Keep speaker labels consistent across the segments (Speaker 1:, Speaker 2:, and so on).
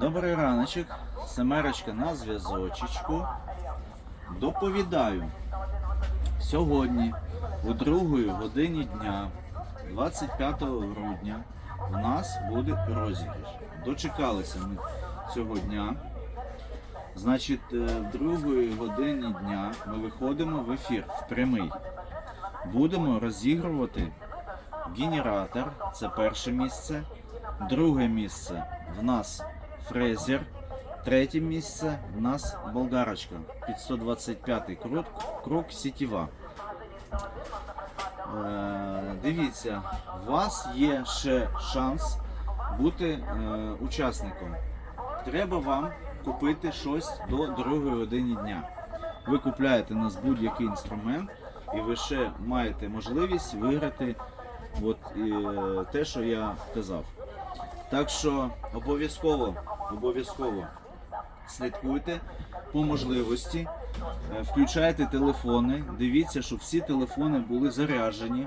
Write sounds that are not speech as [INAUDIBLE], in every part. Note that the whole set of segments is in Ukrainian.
Speaker 1: Добрий раночок, семерочка на зв'язочечку. Доповідаю. Сьогодні, у другої годині дня, 25 грудня, у нас буде розіграш. Дочекалися ми цього дня. Значить, е, в другої годині дня ми виходимо в ефір в прямий. Будемо розігрувати генератор, це перше місце. Друге місце в нас фрезер. Третє місце в нас болгарочка під 125 круг, круг сітєва. Е, дивіться, у вас є ще шанс бути е, учасником. Треба вам купити щось до другої години дня. Ви купляєте нас будь-який інструмент, і ви ще маєте можливість виграти от, е, те, що я казав. Так що обов'язково, обов'язково слідкуйте по можливості, е, включайте телефони, дивіться, щоб всі телефони були заряджені,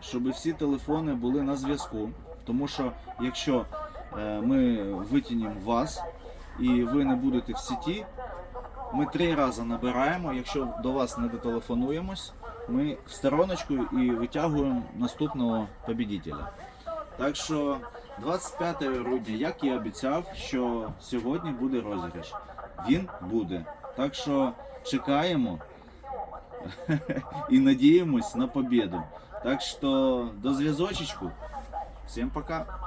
Speaker 1: щоб всі телефони були на зв'язку. Тому що якщо е, ми витягнемо вас і ви не будете в сіті, ми три рази набираємо. Якщо до вас не дотелефонуємось, ми в стороночку і витягуємо наступного победителя. Так що 25 грудня, як і обіцяв, що сьогодні буде розіграш. Він буде. Так що чекаємо [LAUGHS] і надіємось на побіду. Так що до зв'язочечку. Всім пока.